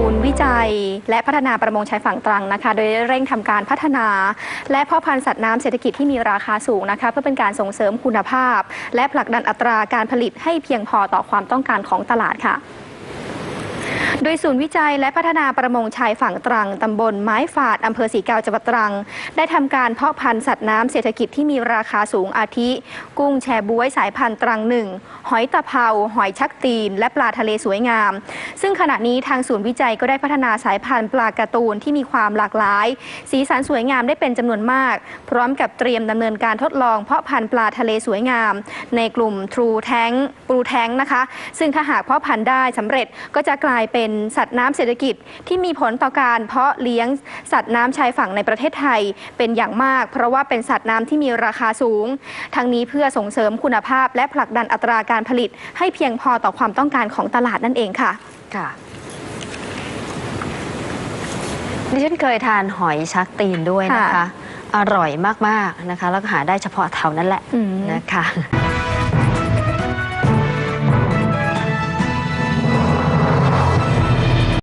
ูนย์วิจัย และพัฒนาประมงชายฝั่งตรังนะคะ โดยเร่งทำการพัฒนา และพ่อพันธุ์สัตว์น้ำเศรษฐกิจที่มีราคาสูงนะคะ เพื่อเป็นการส่งเสริมคุณภาพ และผลักดันอัตราการผลิตให้เพียงพอต่อความต้องการของตลาดค่ะ โดยศูนย์วิจัยและพัฒนาประมงชายฝั่งตรังตำบลไม้ฝาดอำเภอสีเกาจังหวัดตรัง ได้ทำการเพาะพันธุ์สัตว์น้ำเศรษฐกิจที่มีราคาสูงอาทิ กุ้งแชบวยสายพันธุ์ตรังหนึ่งหอยตะเภาหอยชักตีน และปลาทะเลสวยงาม ซึ่งขณะนี้ทางศูนย์วิจัยก็ได้พัฒนาสายพันธุ์ปลาการ์ตูนที่มีความหลากหลาย สีสันสวยงามได้เป็นจำนวนมาก พร้อมกับเตรียมดำเนินการทดลองเพาะพันธุ์ปลาทะเลสวยงาม ในกลุ่มทรูแทงปลูแทงนะคะ ซึ่งถ้าหากเพาะพันธุ์ได้สำเร็จก็จะกลายเป็นสัตว์น้ำเศรษฐกิจที่มีผลต่อการเพาะเลี้ยงสัตว์น้ำชายฝั่งในประเทศไทยเป็นอย่างมาก เพราะว่าเป็นสัตว์น้ำที่มีราคาสูง ทั้งนี้เพื่อส่งเสริมคุณภาพ และผลักดันอัตราการผลิต ให้เพียงพอต่อความต้องการของตลาดนั่นเองค่ะค่ะดิฉันเคยทานหอยชักตีนด้วยนะคะค่ะอร่อยมาก ๆ นะคะ แล้วก็หาได้เฉพาะแถวนั้นแหละอืมนะคะ